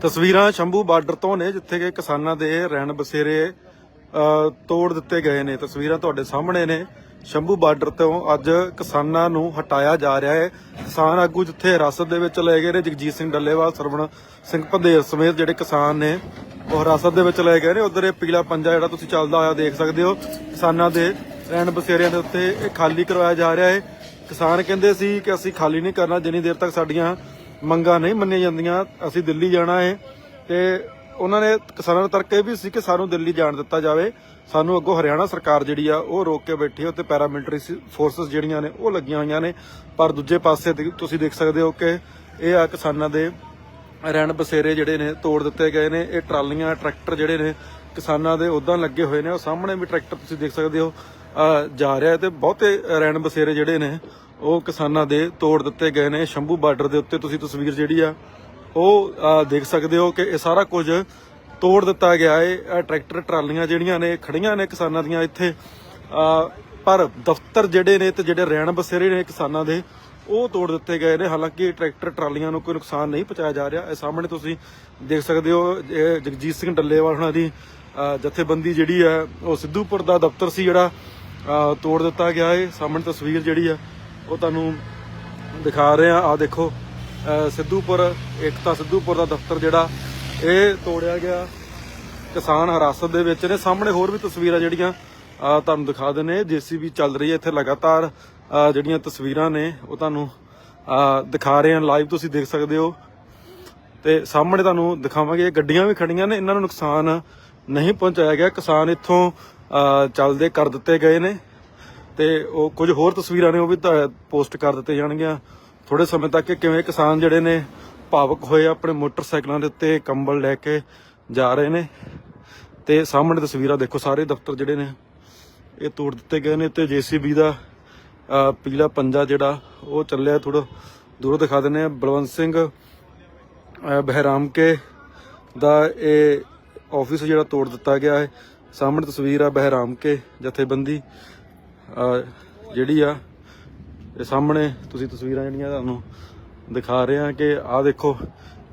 ਤਸਵੀਰਾਂ ਸ਼ੰਭੂ ਬਾਰਡਰ ਤੋਂ ਨੇ, ਜਿੱਥੇ ਕਿ ਕਿਸਾਨਾਂ ਦੇ ਰਹਿਣ ਬਸੇਰੇ ਤੋੜ ਦਿੱਤੇ ਗਏ ਨੇ। ਤਸਵੀਰਾਂ ਤੁਹਾਡੇ ਸਾਹਮਣੇ ਨੇ। ਸ਼ੰਭੂ ਬਾਰਡਰ ਤੋਂ ਅੱਜ ਕਿਸਾਨਾਂ ਨੂੰ ਹਟਾਇਆ ਜਾ ਰਿਹਾ ਹੈ। ਕਿਸਾਨ ਆਗੂ ਜਿੱਥੇ ਹਿਰਾਸਤ ਦੇ ਵਿੱਚ ਲਏ ਗਏ ਨੇ, ਜਗਜੀਤ ਸਿੰਘ ਡੱਲੇਵਾਲ, ਸਰਵਣ ਸਿੰਘ ਪੰਧੇਰ ਸਮੇਤ ਜਿਹੜੇ ਕਿਸਾਨ ਨੇ, ਉਹ ਹਿਰਾਸਤ ਦੇ ਵਿੱਚ ਲਏ ਗਏ ਨੇ। ਉਧਰ ਇਹ ਪੀਲਾ ਪੰਜਾ ਜਿਹੜਾ ਤੁਸੀਂ ਚੱਲਦਾ ਹੋਇਆ ਦੇਖ ਸਕਦੇ ਹੋ, ਕਿਸਾਨਾਂ ਦੇ ਰਹਿਣ ਬਸੇਰਿਆਂ ਦੇ ਉੱਤੇ ਇਹ ਖਾਲੀ ਕਰਵਾਇਆ ਜਾ ਰਿਹਾ ਹੈ। ਕਿਸਾਨ ਕਹਿੰਦੇ ਸੀ ਕਿ ਅਸੀਂ ਖਾਲੀ ਨਹੀਂ ਕਰਨਾ, ਜਿੰਨੀ ਦੇਰ ਤੱਕ ਸਾਡੀਆਂ ਮੰਗਾਂ ਨਹੀਂ ਮੰਨੀਆਂ ਜਾਂਦੀਆਂ। ਅਸੀਂ ਦਿੱਲੀ ਜਾਣਾ ਹੈ ਤੇ ਉਹਨਾਂ ਨੇ ਕਿਸਾਨਾਂ ਦਾ ਤਰਕ ਇਹ ਵੀ ਸੀ ਕਿ ਸਾਨੂੰ ਦਿੱਲੀ ਜਾਣ ਦਿੱਤਾ ਜਾਵੇ। ਸਾਨੂੰ ਅੱਗੋਂ ਹਰਿਆਣਾ ਸਰਕਾਰ ਜਿਹੜੀ ਆ, ਉਹ ਰੋਕ ਕੇ ਬੈਠੀ ਹੈ ਉੱਤੇ ਪੈਰਾਮਿਲਟਰੀ ਫੋਰਸਸ ਜਿਹੜੀਆਂ ਨੇ, ਉਹ ਲੱਗੀਆਂ ਹੋਈਆਂ ਨੇ। ਪਰ ਦੂਜੇ ਪਾਸੇ ਤੁਸੀਂ ਦੇਖ ਸਕਦੇ ਹੋ ਕਿ ਇਹ ਆ ਕਿਸਾਨਾਂ ਦੇ ਰਹਿਣ ਬਸੇਰੇ ਜਿਹੜੇ ਨੇ, ਤੋੜ ਦਿੱਤੇ ਗਏ ਨੇ। ਇਹ ਟਰਾਲੀਆਂ, ਟਰੈਕਟਰ ਜਿਹੜੇ ਨੇ, ਕਿਸਾਨਾਂ ਦੇ ਉਦਾਂ ਲੱਗੇ ਹੋਏ ਨੇ। ਉਹ ਸਾਹਮਣੇ ਵੀ ਟਰੈਕਟਰ ਤੁਸੀਂ ਦੇਖ ਸਕਦੇ ਹੋ ਜਾ ਰਿਹਾ ਹੈ ਤੇ ਬਹੁਤੇ ਰਹਿਣ ਬਸੇਰੇ ਜਿਹੜੇ ਨੇ ਉਹ ਕਿਸਾਨਾਂ ਦੇ ਤੋੜ ਦਿੱਤੇ ਗਏ ਨੇ, ਸ਼ੰਭੂ ਬਾਰਡਰ ਦੇ ਉੱਤੇ ਤੁਸੀਂ ਤਸਵੀਰ ਜਿਹੜੀ ਆ, ਉਹ ਦੇਖ ਸਕਦੇ ਹੋ ਕਿ ਇਹ ਸਾਰਾ ਕੁਝ ਤੋੜ ਦਿੱਤਾ ਗਿਆ ਹੈ ਟਰੈਕਟਰ ਟਰਾਲੀਆਂ ਜਿਹੜੀਆਂ ਨੇ, ਖੜੀਆਂ ਨੇ ਕਿਸਾਨਾਂ ਦੀਆਂ ਇੱਥੇ। ਪਰ ਦਫ਼ਤਰ ਜਿਹੜੇ ਨੇ ਤੇ ਜਿਹੜੇ ਰਹਿਣ ਬਸੇਰੇ ਨੇ ਕਿਸਾਨਾਂ ਦੇ, ਉਹ ਤੋੜ ਦਿੱਤੇ ਗਏ ਨੇ। ਹਾਲਾਂਕਿ ਟਰੈਕਟਰ ਟਰਾਲੀਆਂ ਨੂੰ ਕੋਈ ਨੁਕਸਾਨ ਨਹੀਂ ਪਹੁੰਚਾਇਆ ਜਾ ਰਿਹਾ। ਇਹ ਸਾਹਮਣੇ ਤੁਸੀਂ ਦੇਖ ਸਕਦੇ ਹੋ ਜਗਜੀਤ ਸਿੰਘ ਡੱਲੇਵਾਲ ਹੁਣਾਂ ਦੀ ਜਥੇਬੰਦੀ ਜਿਹੜੀ ਹੈ ਉਹ ਸਿੱਧੂਪੁਰ ਦਾ ਦਫ਼ਤਰ ਸੀ ਜਿਹੜਾ ਤੋੜ ਦਿੱਤਾ ਗਿਆ ਹੈ ਸਾਹਮਣੇ ਤਸਵੀਰ ਜਿਹੜੀ ਆ ਉਹ ਤੁਹਾਨੂੰ ਦਿਖਾ ਰਹੇ ਆ ਆ ਦੇਖੋ ਸਿੱਧੂਪੁਰ, ਏਕਤਾ ਸਿੱਧੂਪੁਰ ਦਾ ਦਫ਼ਤਰ ਜਿਹੜਾ, ਇਹ ਤੋੜਿਆ ਗਿਆ। ਕਿਸਾਨ ਹਿਰਾਸਤ ਦੇ ਵਿੱਚ ਨੇ। ਸਾਹਮਣੇ ਹੋਰ ਵੀ ਤਸਵੀਰਾਂ ਜਿਹੜੀਆਂ ਤੁਹਾਨੂੰ ਦਿਖਾ ਦਿੰਨੇ ਜੀਸੀਬੀ ਚੱਲ ਰਹੀ ਹੈ ਇੱਥੇ ਲਗਾਤਾਰ ਜਿਹੜੀਆਂ ਤਸਵੀਰਾਂ ਨੇ, ਉਹ ਤੁਹਾਨੂੰ ਦਿਖਾ ਰਹੇ ਹਾਂ। ਲਾਈਵ ਤੁਸੀਂ ਦੇਖ ਸਕਦੇ ਹੋ। ਤੇ ਸਾਹਮਣੇ ਤੁਹਾਨੂੰ ਦਿਖਾਵਾਂਗੇ ਗੱਡੀਆਂ ਵੀ ਖੜੀਆਂ ਨੇ। ਇਹਨਾਂ ਨੂੰ ਨੁਕਸਾਨ ਨਹੀਂ ਪਹੁੰਚਾਇਆ ਗਿਆ। ਕਿਸਾਨ ਇੱਥੋਂ ਚੱਲਦੇ ਕਰ ਦਿੱਤੇ ਗਏ ਨੇ। ਤੇ ਉਹ ਕੁਝ ਹੋਰ ਤਸਵੀਰਾਂ ਨੇ ਉਹ ਵੀ ਪੋਸਟ ਕਰ ਦਿੱਤੇ ਜਾਣਗੀਆਂ। ਥੋੜੇ ਸਮੇਂ ਤੱਕ ਕਿਵੇਂ ਕਿਸਾਨ ਜਿਹੜੇ ਨੇ ਭਾਵਕ ਹੋਏ ਆਪਣੇ ਮੋਟਰਸਾਈਕਲਾਂ ਦੇ ਉੱਤੇ ਕੰਬਲ ਲੈ ਕੇ ਜਾ ਰਹੇ ਨੇ। ਤੇ ਸਾਹਮਣੇ ਤਸਵੀਰਾਂ ਦੇਖੋ ਸਾਰੇ ਦਫ਼ਤਰ ਜਿਹੜੇ ਨੇ ਇਹ ਤੋੜ ਦਿੱਤੇ ਗਏ ਨੇ ਤੇ ਜੀਸੀਬੀ ਦਾ ਪੀਲਾ ਪੰਜਾ ਜਿਹੜਾ ਉਹ ਚੱਲਿਆ ਥੋੜਾ ਦੂਰੋਂ ਦਿਖਾ ਦਿੰਦੇ ਆ ਬਲਵੰਤ ਸਿੰਘ ਅਹ, ਬਹਿਰਾਮ ਕੇ ਦਾ ਇਹ ਆਫਿਸ ਜਿਹੜਾ ਤੋੜ ਦਿੱਤਾ ਗਿਆ ਹੈ। ਸਾਹਮਣੇ ਤਸਵੀਰ ਆ ਬਹਿਰਾਮ ਕੇ ਜਥੇਬੰਦੀ। ਜਿਹੜੀ ਆ, ਇਹ ਸਾਹਮਣੇ ਤੁਸੀਂ ਤਸਵੀਰਾਂ ਜਿਹੜੀਆਂ ਤੁਹਾਨੂੰ ਦਿਖਾ ਰਹੇ ਆ ਕਿ ਆਹ ਦੇਖੋ,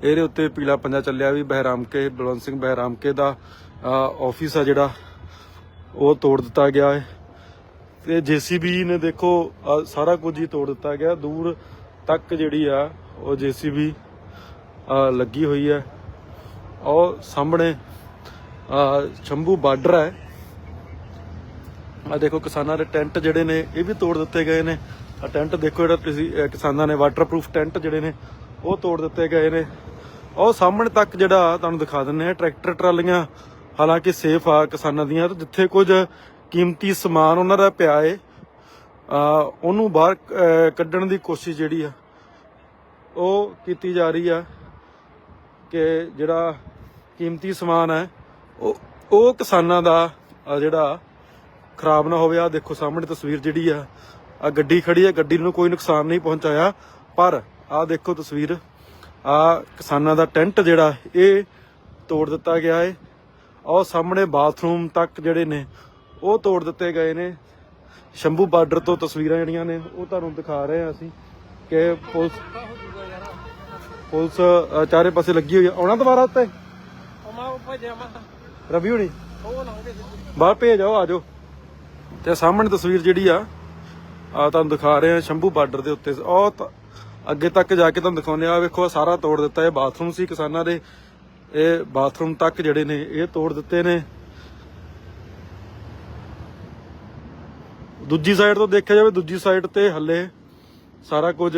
ਇਹਦੇ ਉੱਤੇ ਪੀਲਾ ਪੰਜਾ ਚੱਲਿਆ ਵੀ ਬਹਿਰਾਮਕੇ, ਬਲਵੰਤ ਸਿੰਘ ਬਹਿਰਾਮਕੇ ਦਾ ਆਫਿਸ ਆ ਜਿਹੜਾ, ਉਹ ਤੋੜ ਦਿੱਤਾ ਗਿਆ ਹੈ। ਤੇ ਜੀਸੀਬੀ ਨੇ ਦੇਖੋ ਸਾਰਾ ਕੁਝ ਹੀ ਤੋੜ ਦਿੱਤਾ ਗਿਆ। ਦੂਰ ਤੱਕ ਜਿਹੜੀ ਆ, ਉਹ ਜੀਸੀਬੀ ਲੱਗੀ ਹੋਈ ਹੈ। ਉਹ ਸਾਹਮਣੇ ਸ਼ੰਭੂ ਬਾਰਡਰ ਹੈ। ਆ ਦੇਖੋ ਕਿਸਾਨਾਂ ਦੇ ਟੈਂਟ ਜਿਹੜੇ ਨੇ, ਇਹ ਵੀ ਤੋੜ ਦਿੱਤੇ ਗਏ ਨੇ। ਆ ਟੈਂਟ ਦੇਖੋ ਜਿਹੜਾ ਤੁਸੀਂ ਕਿਸਾਨਾਂ ਨੇ ਵਾਟਰਪ੍ਰੂਫ ਟੈਂਟ ਜਿਹੜੇ ਨੇ, ਉਹ ਤੋੜ ਦਿੱਤੇ ਗਏ ਨੇ। ਉਹ ਸਾਹਮਣੇ ਤੱਕ ਜਿਹੜਾ ਤੁਹਾਨੂੰ ਦਿਖਾ ਦਿੰਨੇ ਆ ਟਰੈਕਟਰ ਟਰਾਲੀਆਂ, ਹਾਲਾਂਕਿ ਸੇਫ ਆ ਕਿਸਾਨਾਂ ਦੀਆਂ, ਤੇ ਜਿੱਥੇ ਕੁਝ ਕੀਮਤੀ ਸਮਾਨ ਉਹਨਾਂ ਦਾ ਪਿਆ ਏ ਆ ਉਹਨੂੰ ਬਾਹਰ ਕੱਢਣ ਦੀ ਕੋਸ਼ਿਸ਼ ਜਿਹੜੀ ਆ, ਉਹ ਕੀਤੀ ਜਾ ਰਹੀ ਆ ਕਿ ਜਿਹੜਾ ਕੀਮਤੀ ਸਮਾਨ ਹੈ ਉਹ ਉਹ ਕਿਸਾਨਾਂ ਦਾ ਜਿਹੜਾ ਖਰਾਬ ਨਾ ਹੋਵੇ ਆ ਦੇਖੋ ਸਾਹਮਣੇ ਤਸਵੀਰ ਜਿਹੜੀ ਆ ਆ ਗੱਡੀ ਖੜੀ ਹੈ ਗੱਡੀ ਨੂੰ ਕੋਈ ਨੁਕਸਾਨ ਨਹੀਂ ਪਹੁੰਚਾਇਆ ਪਰ ਆ ਦੇਖੋ ਤਸਵੀਰ ਆ ਕਿਸਾਨਾਂ ਦਾ ਟੈਂਟ ਜਿਹੜਾ ਇਹ ਤੋੜ ਦਿੱਤਾ ਗਿਆ ਹੈ ਉਹ ਸਾਹਮਣੇ ਬਾਥਰੂਮ ਤੱਕ ਜਿਹੜੇ ਨੇ ਉਹ ਤੋੜ ਦਿੱਤੇ ਗਏ ਨੇ। ਸ਼ੰਭੂ ਬਾਰਡਰ ਤੋਂ ਤਸਵੀਰਾਂ ਜਿਹੜੀਆਂ ਨੇ ਉਹ ਤੁਹਾਨੂੰ ਦਿਖਾ ਰਹੇ ਹਾਂ ਅਸੀਂ ਕਿ ਪੁਲਿਸ ਪੁਲਿਸ ਚਾਰੇ ਪਾਸੇ ਲੱਗੀ ਹੋਈ ਆ। ਆਉਣਾ ਦੁਬਾਰਾ ਉੱਤੇ? ਰਵੀ ਹੁਣੀ? ਬਾਹਰ ਭੇਜ ਆਓ ਆਜੋ ਤੇ ਸਾਹਮਣੇ ਤਸਵੀਰ ਜਿਹੜੀ ਆ ਆ ਤੁਹਾਨੂੰ ਦਿਖਾ ਰਹੇ ਆ ਸ਼ੰਭੂ ਬਾਰਡਰ ਦੇ ਉੱਤੇ। ਉਹ ਅੱਗੇ ਤੱਕ ਜਾ ਕੇ ਤੁਹਾਨੂੰ ਦਿਖਾਉਂਦੇ ਆ ਵੇਖੋ ਸਾਰਾ ਤੋੜ ਦਿੱਤਾ ਇਹ ਬਾਥਰੂਮ ਸੀ ਕਿਸਾਨਾਂ ਦੇ। ਇਹ ਬਾਥਰੂਮ ਤੱਕ ਜਿਹੜੇ ਨੇ, ਇਹ ਤੋੜ ਦਿੱਤੇ ਨੇ। ਦੂਜੀ ਸਾਈਡ ਤੋਂ ਦੇਖਿਆ ਜਾਵੇ, ਦੂਜੀ ਸਾਈਡ ਤੇ ਹੱਲੇ ਸਾਰਾ ਕੁਝ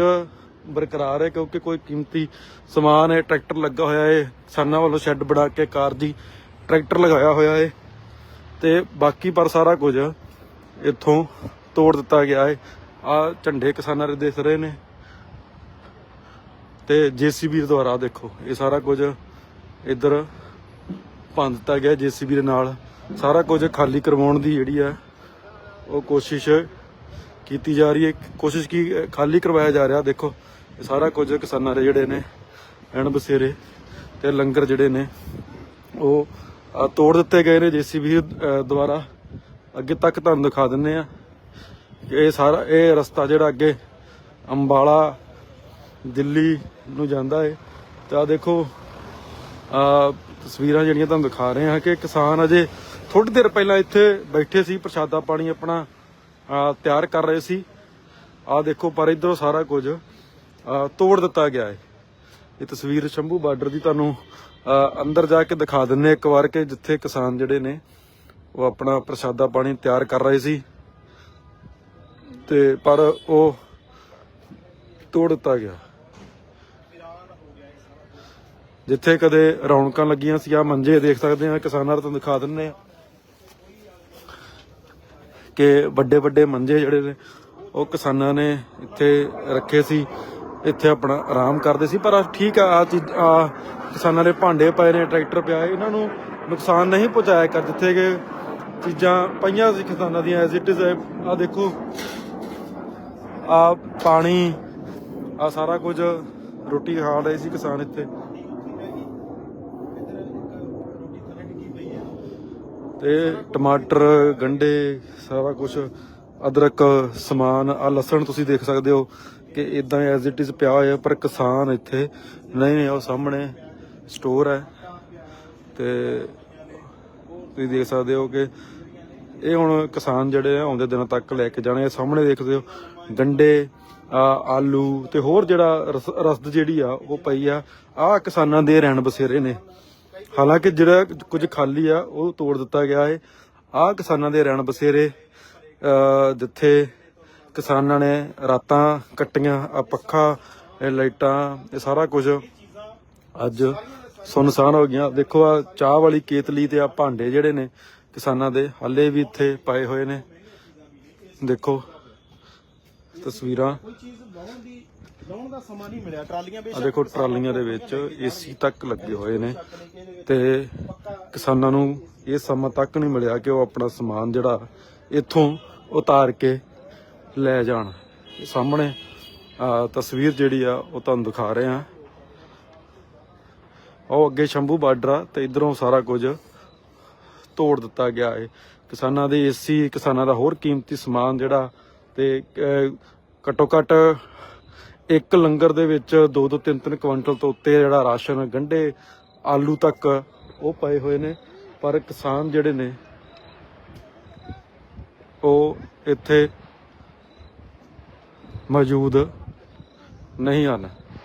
ਬਰਕਰਾਰ ਹੈ, ਕਿਉਂਕਿ ਕੋਈ ਕੀਮਤੀ ਸਮਾਨ ਹੈ, ਟਰੈਕਟਰ ਲੱਗਾ ਹੋਇਆ ਹੈ। ਕਿਸਾਨਾਂ ਵੱਲੋਂ ਸ਼ੈੱਡ ਬਣਾ ਕੇ ਕਾਰ ਦੀ ਟਰੈਕਟਰ ਲਗਾਇਆ ਹੋਇਆ ਹੈ। ਤੇ ਬਾਕੀ ਪਰ ਸਾਰਾ ਕੁਝ ਇੱਥੋਂ ਤੋੜ ਦਿੱਤਾ ਗਿਆ ਹੈ। ਆ ਝੰਡੇ ਕਿਸਾਨਾਂ ਦੇ ਦਿਸ ਰਹੇ ਨੇ। ਤੇ ਜੀਸੀਬੀ ਦੁਆਰਾ ਦੇਖੋ, ਇਹ ਸਾਰਾ ਕੁਝ ਇੱਧਰ ਭੰਨ ਦਿੱਤਾ ਗਿਆ ਜੀਸੀਬੀ ਦੇ ਨਾਲ। ਸਾਰਾ ਕੁਝ ਖਾਲੀ ਕਰਵਾਉਣ ਦੀ ਜਿਹੜੀ ਆ ਉਹ ਕੋਸ਼ਿਸ਼ ਕੀਤੀ ਜਾ ਰਹੀ ਹੈ। ਕੋਸ਼ਿਸ਼ ਕੀ ਖਾਲੀ ਕਰਵਾਇਆ ਜਾ ਰਿਹਾ। ਦੇਖੋ, ਇਹ ਸਾਰਾ ਕੁਝ ਕਿਸਾਨਾਂ ਦੇ ਜਿਹੜੇ ਨੇ ਐਨ ਬਸੇਰੇ ਤੇ ਲੰਗਰ ਜਿਹੜੇ ਨੇ, ਉਹ ਤੋੜ ਦਿੱਤੇ ਗਏ ਨੇ ਜੀਸੀਬੀ ਦੁਆਰਾ। ਅੱਗੇ ਤੱਕ ਤੁਹਾਨੂੰ ਦਿਖਾ ਦਿੰਨੇ ਆ ਇਹ ਸਾਰਾ ਇਹ ਰਸਤਾ ਜਿਹੜਾ ਅੱਗੇ ਅੰਬਾਲਾ ਦਿੱਲੀ ਨੂੰ ਜਾਂਦਾ ਹੈ ਤਾਂ ਦੇਖੋ ਆ ਤਸਵੀਰਾਂ ਜਿਹੜੀਆਂ ਤੁਹਾਨੂੰ ਦਿਖਾ ਰਹੇ ਹਾਂ ਕਿ ਕਿਸਾਨ ਅਜੇ ਥੋੜੀ ਦੇਰ ਪਹਿਲਾਂ ਇੱਥੇ ਬੈਠੇ ਸੀ ਪ੍ਰਸ਼ਾਦਾ ਪਾਣੀ ਆਪਣਾ ਤਿਆਰ ਕਰ ਰਹੇ ਸੀ। ਆ ਦੇਖੋ ਪਰ ਇਧਰੋਂ ਸਾਰਾ ਕੁਝ ਤੋੜ ਦਿੱਤਾ ਗਿਆ ਹੈ ਇਹ ਤਸਵੀਰ ਸ਼ੰਭੂ ਬਾਰਡਰ ਦੀ ਤੁਹਾਨੂੰ ਅ, ਅੰਦਰ ਜਾ ਕੇ ਦਿਖਾ ਦਿੰਨੇ ਇੱਕ ਵਾਰ ਕਿ ਜਿੱਥੇ ਕਿਸਾਨ ਜਿਹੜੇ ਨੇ ਉਹ ਆਪਣਾ ਪ੍ਰਸ਼ਾਦਾ ਪਾਣੀ ਤਿਆਰ ਕਰ ਰਹੇ ਸੀ। ਤੇ ਪਰ ਉਹ ਤੋੜ ਦਿੱਤਾ ਗਿਆ। ਜਿੱਥੇ ਕਦੇ ਰੌਣਕਾਂ ਲੱਗੀਆਂ ਸੀ ਆ ਮੰਜੇ ਦੇਖ ਸਕਦੇ ਆ ਕਿਸਾਨਾਂ ਨੂੰ ਦਿਖਾ ਦਿੰਨੇ ਆ ਕਿ ਵੱਡੇ ਵੱਡੇ ਮੰਜੇ ਜਿਹੜੇ ਨੇ, ਉਹ ਕਿਸਾਨਾਂ ਨੇ ਇੱਥੇ ਰੱਖੇ ਸੀ। ਇੱਥੇ ਆਪਣਾ ਆਰਾਮ ਕਰਦੇ ਸੀ, ਪਰ ਠੀਕ ਆ ਆ ਚੀਜ਼ ਆ ਕਿਸਾਨਾਂ ਦੇ ਭਾਂਡੇ ਪਏ ਨੇ, ਟਰੈਕਟਰ ਪਿਆ ਇਹਨਾਂ ਨੂੰ ਨੁਕਸਾਨ ਨਹੀਂ ਪਹੁੰਚਾਇਆ ਕਰ ਜਿੱਥੇ ਕਿ ਚੀਜ਼ਾਂ ਪਈਆਂ ਸੀ ਕਿਸਾਨਾਂ ਦੀਆਂ ਐਜ਼ ਇਟ ਇਜ਼ ਆ ਦੇਖੋ ਆ ਪਾਣੀ ਆ ਸਾਰਾ ਕੁਝ ਰੋਟੀ ਖਾ ਰਹੇ ਸੀ ਕਿਸਾਨ ਇੱਥੇ। ਤੇ ਟਮਾਟਰ, ਗੰਡੇ, ਸਾਰਾ ਕੁਝ, ਅਦਰਕ, ਸਮਾਨ ਆ ਲਸਣ ਤੁਸੀਂ ਦੇਖ ਸਕਦੇ ਹੋ ਕਿ ਇਦਾਂ ਐਜ਼ ਇਟ ਇਜ਼ ਪਿਆ ਹੋਇਆ, ਪਰ ਕਿਸਾਨ ਇੱਥੇ ਨਹੀਂ ਨੇ ਉਹ ਸਾਹਮਣੇ ਸਟੋਰ ਹੈ। ਤੇ ਤੁਸੀਂ ਦੇਖ ਸਕਦੇ ਹੋ ਕਿ ਇਹ ਹੁਣ ਕਿਸਾਨ ਜਿਹੜੇ ਆ, ਆਉਂਦੇ ਦਿਨਾਂ ਤੱਕ ਲੈ ਕੇ ਜਾਣੇ ਆ। ਸਾਹਮਣੇ ਦੇਖਦੇ ਹੋ ਗੰਡੇ ਆਲੂ ਤੇ ਹੋਰ ਜਿਹੜਾ ਰਸ- ਰਸਦ ਜਿਹੜੀ ਆ, ਉਹ ਪਈ ਆ। ਆ ਕਿਸਾਨਾਂ ਦੇ ਰਹਿਣ ਬਸੇਰੇ ਨੇ। ਹਾਲਾਂਕਿ ਜਿਹੜਾ ਕੁਝ ਖਾਲੀ ਆ, ਉਹ ਤੋੜ ਦਿੱਤਾ ਗਿਆ ਹੈ ਆ ਕਿਸਾਨਾਂ ਦੇ ਰਹਿਣ ਬਸੇਰੇ ਜਿੱਥੇ ਕਿਸਾਨਾਂ ਨੇ ਰਾਤਾਂ ਕੱਟੀਆਂ, ਆ ਪੱਖਾ, ਇਹ ਲਾਈਟਾਂ, ਇਹ ਸਾਰਾ ਕੁਝ ਅੱਜ ਸੁਨਸਾਨ ਹੋ ਗਈਆਂ। ਦੇਖੋ ਆ ਚਾਹ ਵਾਲੀ ਕੇਤਲੀ ਤੇ ਆ ਭਾਂਡੇ ਜਿਹੜੇ ਨੇ ਕਿਸਾਨਾਂ ਦੇ, ਹੱਲੇ ਵੀ ਇੱਥੇ ਪਏ ਹੋਏ ਨੇ। ਦੇਖੋ, ਤਸਵੀਰਾਂ। ਲਾਉਣ ਦਾ ਸਮਾਂ ਨਹੀਂ ਮਿਲਿਆ ਟਰਾਲੀਆਂ ਬੇਸ਼ੱਕ ਦੇਖੋ, ਟਰਾਲੀਆਂ ਦੇ ਵਿੱਚ ਏਸੀ ਤੱਕ ਲੱਗੇ ਹੋਏ ਨੇ ਤੇ ਕਿਸਾਨਾਂ ਨੂੰ ਇਹ ਸਮਾਂ ਤੱਕ ਨਹੀਂ ਮਿਲਿਆ ਕਿ ਉਹ ਆਪਣਾ ਸਮਾਨ ਜਿਹੜਾ ਇੱਥੋਂ ਉਤਾਰ ਕੇ ਲੈ ਜਾਣ। ਸਾਹਮਣੇ ਤਸਵੀਰ ਜਿਹੜੀ ਆ, ਉਹ ਤੁਹਾਨੂੰ ਦਿਖਾ ਰਹੇ ਆ ਉਹ ਅੱਗੇ ਸ਼ੰਭੂ ਬਾਰਡਰ ਆ ਤੇ ਇਧਰੋਂ ਸਾਰਾ ਕੁਝ ਤੋੜ ਦਿੱਤਾ ਗਿਆ ਹੈ ਕਿਸਾਨਾਂ ਦੇ ਏਸੀ ਕਿਸਾਨਾਂ ਦਾ ਹੋਰ ਕੀਮਤੀ ਸਮਾਨ ਜਿਹੜਾ ਤੇ ਅਹ, ਘੱਟੋ ਘੱਟ ਇੱਕ ਲੰਗਰ ਦੇ ਵਿੱਚ 2-2 3-3 ਕੁਇੰਟਲ ਤੋਂ ਉੱਤੇ ਜਿਹੜਾ ਰਾਸ਼ਨ ਗੰਢੇ ਆਲੂ ਤੱਕ ਉਹ ਪਏ ਹੋਏ ਨੇ। ਪਰ ਕਿਸਾਨ ਜਿਹੜੇ ਨੇ ਉਹ ਇੱਥੇ ਮੌਜੂਦ ਨਹੀਂ ਹਨ।